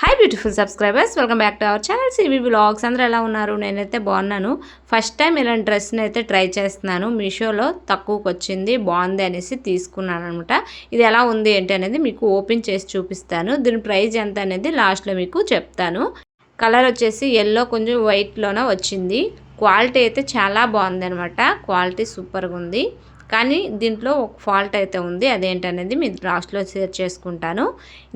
Hi beautiful subscribers welcome back to our channel Sibi blogs అందరూ ఎలా ఉన్నారు? నేనైతే బాగున్నాను. ఫస్ట్ టైం ఇలాంటి డ్రెస్ని అయితే ట్రై చేస్తున్నాను. మీషోలో తక్కువకి వచ్చింది బాగుంది అనేసి తీసుకున్నాను అనమాట ఇది ఎలా ఉంది ఏంటి అనేది మీకు ఓపెన్ చేసి చూపిస్తాను. దీని ప్రైస్ ఎంత అనేది లాస్ట్లో మీకు చెప్తాను. కలర్ వచ్చేసి ఎల్లో కొంచెం వైట్లోనే వచ్చింది. క్వాలిటీ అయితే చాలా బాగుంది అనమాట క్వాలిటీ సూపర్గా ఉంది. కానీ దీంట్లో ఒక ఫాల్ట్ అయితే ఉంది. అదేంటనేది మీ లాస్ట్లో షేర్ చేసుకుంటాను.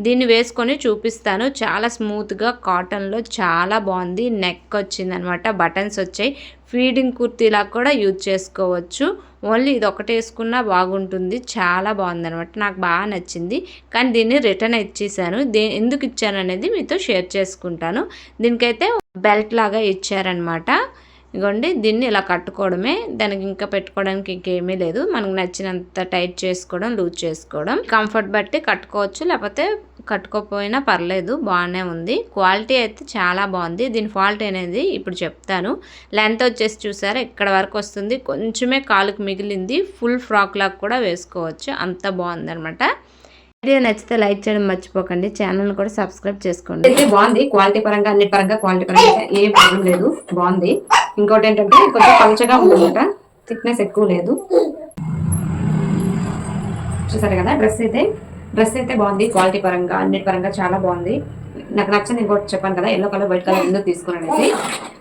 దీన్ని వేసుకొని చూపిస్తాను. చాలా స్మూత్గా కాటన్లో చాలా బాగుంది. నెక్ వచ్చిందనమాట. బటన్స్ వచ్చాయి. ఫీడింగ్ కుర్తీలా కూడా యూజ్ చేసుకోవచ్చు. ఓన్లీ ఇది ఒకటి వేసుకున్నా బాగుంటుంది. చాలా బాగుంది అనమాట నాకు బాగా నచ్చింది. కానీ దీన్ని రిటర్న్ ఇచ్చేసాను. దే ఎందుకు ఇచ్చాను అనేది మీతో షేర్ చేసుకుంటాను. దీనికైతే బెల్ట్ లాగా ఇచ్చారనమాట. ఇగోండి దీన్ని ఇలా కట్టుకోవడమే. దానికి ఇంకా పెట్టుకోవడానికి ఇంకేమీ లేదు. మనకు నచ్చినంత టైట్ చేసుకోవడం లూజ్ చేసుకోవడం. కంఫర్ట్ బట్టి కట్టుకోవచ్చు. లేకపోతే కట్టుకోకపోయినా పర్లేదు బాగానే ఉంది. క్వాలిటీ అయితే చాలా బాగుంది. దీని ఫాల్ట్ అనేది ఇప్పుడు చెప్తాను. లెంత్ వచ్చేసి చూసారా ఇక్కడ వరకు వస్తుంది? కొంచెమే కాలుకు మిగిలింది. ఫుల్ ఫ్రాక్ లాగా కూడా వేసుకోవచ్చు. అంత బాగుంది అనమాట వీడియో నచ్చితే లైక్ చేయడం మర్చిపోకండి. ఛానల్ కూడా సబ్స్క్రైబ్ చేసుకోండి. అయితే బాగుంది. క్వాలిటీ పరంగా అన్ని పరంగా క్వాలిటీ పరంగా ఏ ప్రాబ్లం లేదు. బాగుంది. ఇంకోటి ఏంటంటే కొంచెం పలుచగా ఉందన్నమాట. థిక్నెస్ ఎక్కువ లేదు. చూసారు కదా డ్రెస్ అయితే? డ్రెస్ అయితే బాగుంది క్వాలిటీ పరంగా అన్నిటి పరంగా చాలా బాగుంది. నాకు నచ్చింది ఇంకోటి చెప్పాను కదా ఎల్లో కలర్ వైట్ కలర్ ఎందుకు తీసుకున్నాను అనేసి.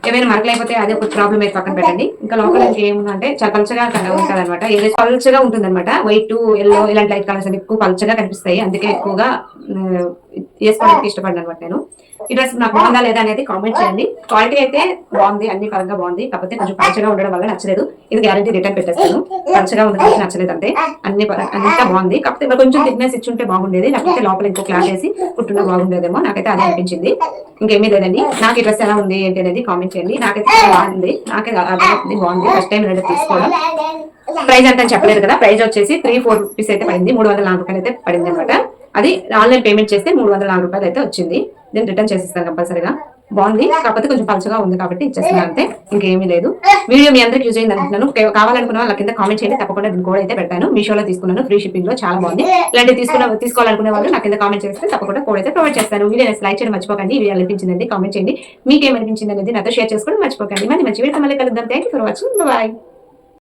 ఏమైనా మరకలేకపోతే అదే ఒక ప్రాబ్లం అయితే పక్కన పెట్టండి. ఇంకా లోపల ఏముందంటే చాలా పలుచగా ఉంటుంది అనమాట ఏదైతే పలుచగా ఉంటుంది అనమాట వైట్ ఎల్లో ఇలాంటి లైట్ కలర్స్ ఎక్కువ పలుచగా కనిపిస్తాయి. అందుకే ఎక్కువగా వేసుకోవడానికి ఇష్టపడ్డాను అనమాట నేను. ఈ డ్రెస్ నాకు బాగుందా లేదా అనేది కామెంట్ చేయండి. క్వాలిటీ అయితే బాగుంది అన్ని పరంగా బాగుంది. కాకపోతే కొంచెం పంచగా ఉండడం వల్ల నచ్చలేదు. ఇది గ్యారంటీ రిటర్న్ పెట్టేస్తాను. పంచగా ఉంది కాబట్టి నచ్చలేదు అంతే అన్ని పర- అంతా బాగుంది. కాకపోతే కొంచెం థిక్నెస్ ఉంటే బాగుండేది. లేకపోతే లోపల ఇంకో క్లాత్ వేసి కుట్టున్నా బాగుండేదేమో. నాకైతే అదే అనిపించింది. ఇంకేమీ లేదండి. నాకు ఈ డ్రెస్ ఎలా ఉంది ఏంటి అనేది కామెంట్ చేయండి. నాకైతే బాగుంది. నాకైతే అర్థమవుతుంది బాగుంది. ఫస్ట్ టైం రెండు తీసుకోవడం. ప్రైజ్ అంటే చెప్పలేదు కదా. ప్రైజ్ వచ్చేసి త్రీ ఫోర్ రూపీస్ అయితే పడింది. మూడు వందల నాలుగు రూపాయలు అయితే పడింది అనమాట. అది ఆన్లైన్ పేమెంట్ చేస్తే మూడు వందల నాలుగు రూపాయలు అయితే వచ్చింది. నేను రిటర్న్ చేసిస్తాను కంపల్సరీగా. బాగుంది. కాకపోతే కొంచెం పలుచగా ఉంది కాబట్టి ఇచ్చేస్తున్నాను అంతే. ఇంకేమీ లేదు. వీడియో మీ అందరికి యూజ్ అయింది అనుకుంటున్నాను. కావాలనుకున్న వాళ్ళ కింద కామెంట్ చేయండి. తప్పకుండా దీని కోడ్ అయితే పెట్టాను మీషోలో తీసుకున్నాను. ఫ్రీ షిప్పింగ్లో చాలా బాగుంది. ఇలాంటి తీసుకున్న తీసుకోవాలనుకునే వాళ్ళు నా కింద కామెంట్ చేస్తే తప్పకుండా కోడ్ అయితే ప్రొవైడ్ చేస్తాను. వీడియో లైక్ చేయడం మర్చిపోకండి. వీడియో అనిపించిందండి. కామెంట్ చేయండి. మీకు ఏమనిపించింది అనేది నాతో షేర్ చేసుకోవడం మర్చిపోకండి. మరి మంచి వీడియో మళ్ళీ కలుద్దాం. Thank you for watching. Bye.